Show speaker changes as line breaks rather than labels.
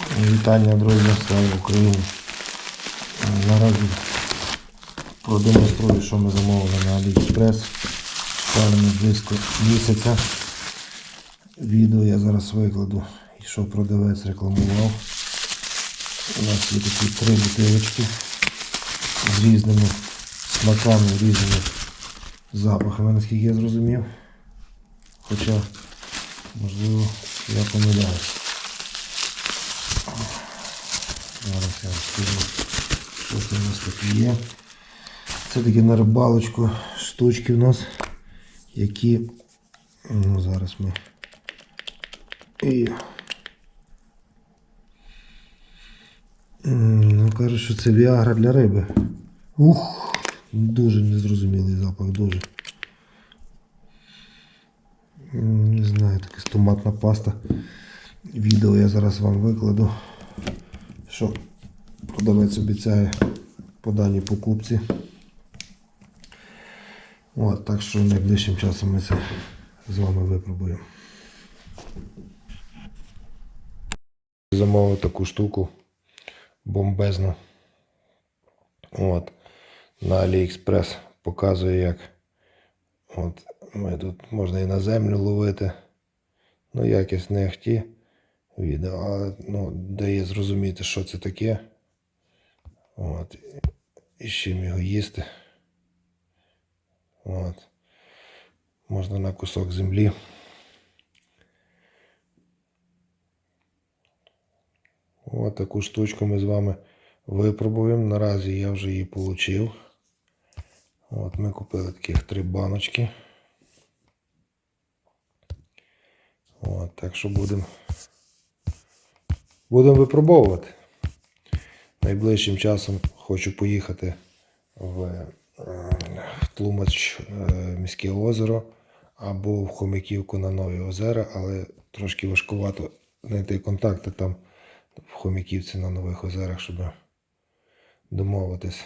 Вітання, друзі, слава Україні. Наразі продемонструю, що ми замовили на AliExpress. Чекали близько місяця. Відео я зараз викладу, і що продавець рекламував. У нас є такі три бутилочки з різними смаками, різними запахами, наскільки я зрозумів. Хоча, можливо, я помиляюсь. Зараз я розкажу, що це у нас таке є. Це такі на рибалочку штучки в нас, які ну, зараз ми. І... Ну, кажуть, що це Віагра для риби. Ух, дуже незрозумілий запах, дуже. Не знаю, така томатна паста. Відео я зараз вам викладу що продавець обіцяє по даній покупці. От, так що найближчим часом ми це з вами випробуємо. Замовив таку штуку бомбезну. От, на AliExpress показує як. От, ми тут можна і на землю ловити. Ну, якість не ахті відео, але ну, дає зрозуміти, що це таке. От. І з чим його їсти. От. Можна на кусок землі. От таку штучку ми з вами випробуємо. Наразі я вже її отримав. От ми купили таких три баночки. От, так що будемо Будемо випробовувати. Найближчим часом хочу поїхати в, е, Тлумач е, міське озеро або в Хомяківку на Нові озера, але трошки важкувато знайти контакти там в Хомяківці на Нових озерах, щоб домовитись.